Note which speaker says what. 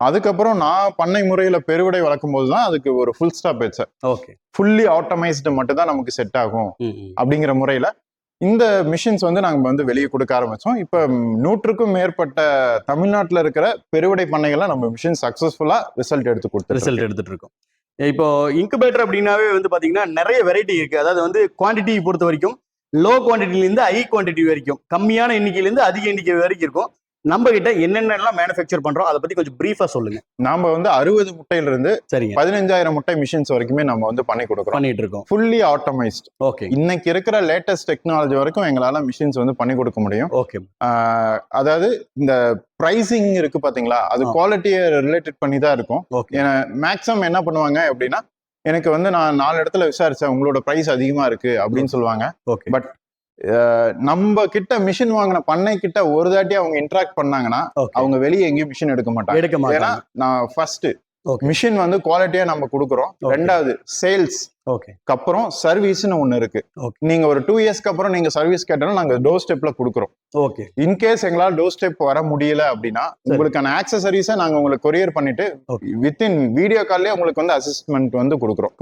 Speaker 1: அதுக்கப்புறம் நான் பண்ணை முறையில பெருவிடை வளர்க்கும் போது தான் அதுக்கு ஒரு ஃபுல் ஸ்டாப் வச்சேன்
Speaker 2: ஓகே
Speaker 1: ஃபுல்லி ஆட்டோமைஸ்டு மட்டும் தான் நமக்கு செட் ஆகும் அப்படிங்கிற முறையில இந்த மிஷின்ஸ் வந்து நாங்க வந்து வெளியே கொடுக்க ஆரம்பிச்சோம். இப்ப நூற்றுக்கும் மேற்பட்ட தமிழ்நாட்டுல இருக்கிற பெருவிடை பண்ணைகள்ல நம்ம மிஷின் சக்சஸ்ஃபுல்லா ரிசல்ட் எடுத்து கொடுத்து
Speaker 2: ரிசல்ட் எடுத்துட்டு இருக்கோம். இப்போ இன்குபேட்டர் அப்படின்னாவே வந்து பாத்தீங்கன்னா நிறைய வெரைட்டி இருக்கு. அதாவது வந்து குவாண்டிட்டி பொறுத்த வரைக்கும் லோ குவான்டிட்டிலேருந்து ஹை குவான்டிட்டி வரைக்கும் கம்மியான எண்ணிக்கையிலேருந்து அதிக எண்ணிக்கை வரைக்கும் இருக்கும். நம்ம கிட்ட என்னென்னலாம் மேனுஃபேக்சர் பண்றோம் அதை பத்தி கொஞ்சம் பிரீஃபா சொல்லுங்க.
Speaker 1: நாம வந்து அறுபது முட்டையில இருந்து
Speaker 2: சரிங்க.
Speaker 1: பதினஞ்சாயிரம் முட்டை மிஷின்ஸ் வரைக்குமே நம்ம வந்து பண்ணி கொடுக்குறோம்.
Speaker 2: பண்ணிட்டு இருக்கோம்.
Speaker 1: ஃபுல்லி ஆட்டோமைஸ்ட்
Speaker 2: ஓகே
Speaker 1: இன்னைக்கு இருக்கிற லேட்டஸ்ட் டெக்னாலஜி வரைக்கும் எங்களால மிஷின்ஸ் வந்து பண்ணி கொடுக்க முடியும்.
Speaker 2: ஓகே
Speaker 1: அதாவது இந்த பிரைசிங் இருக்கு பாத்தீங்களா? அது. குவாலிட்டியை ரிலேட்டட் பண்ணி தான் இருக்கும்.
Speaker 2: ஓகே
Speaker 1: மேக்ஸிமம் என்ன பண்ணுவாங்க அப்படின்னா எனக்கு வந்து நான் நாலு இடத்துல விசாரிச்சேன் உங்களோட பிரைஸ் அதிகமா இருக்கு அப்படின்னு சொல்லுவாங்க. அஹ் நம்ம கிட்ட மிஷின் வாங்கின பண்ணை கிட்ட ஒரு தாட்டி அவங்க இன்ட்ராக்ட் பண்ணாங்கன்னா அவங்க வெளியே எங்கேயும் மிஷின் எடுக்க மாட்டாங்க.
Speaker 2: எடுக்க மாட்டாங்க.
Speaker 1: நான் ஃபர்ஸ்ட். மிஷின் வந்து குவாலிட்டியா நம்ம கொடுக்குறோம். ரெண்டாவது சேல்ஸ்
Speaker 2: ஓகே
Speaker 1: அப்புறம் சர்வீஸ்னு ஒண்ணு இருக்கு. நீங்க ஒரு டூ இயர்ஸ்க்கு அப்புறம் நீங்க சர்வீஸ் கேட்டாலும் நாங்க டோர் ஸ்டெப்ல கொடுக்குறோம்.
Speaker 2: ஓகே
Speaker 1: இன்கேஸ் எங்களால் டோர் ஸ்டெப் வர முடியல அப்படின்னா உங்களுக்கான ஆக்சசரிஸை நாங்க உங்களுக்கு கொரியர் பண்ணிட்டு. வித்தின் வீடியோ கால்லயே உங்களுக்கு வந்து அசிஸ்ட்மெண்ட் வந்து கொடுக்குறோம்.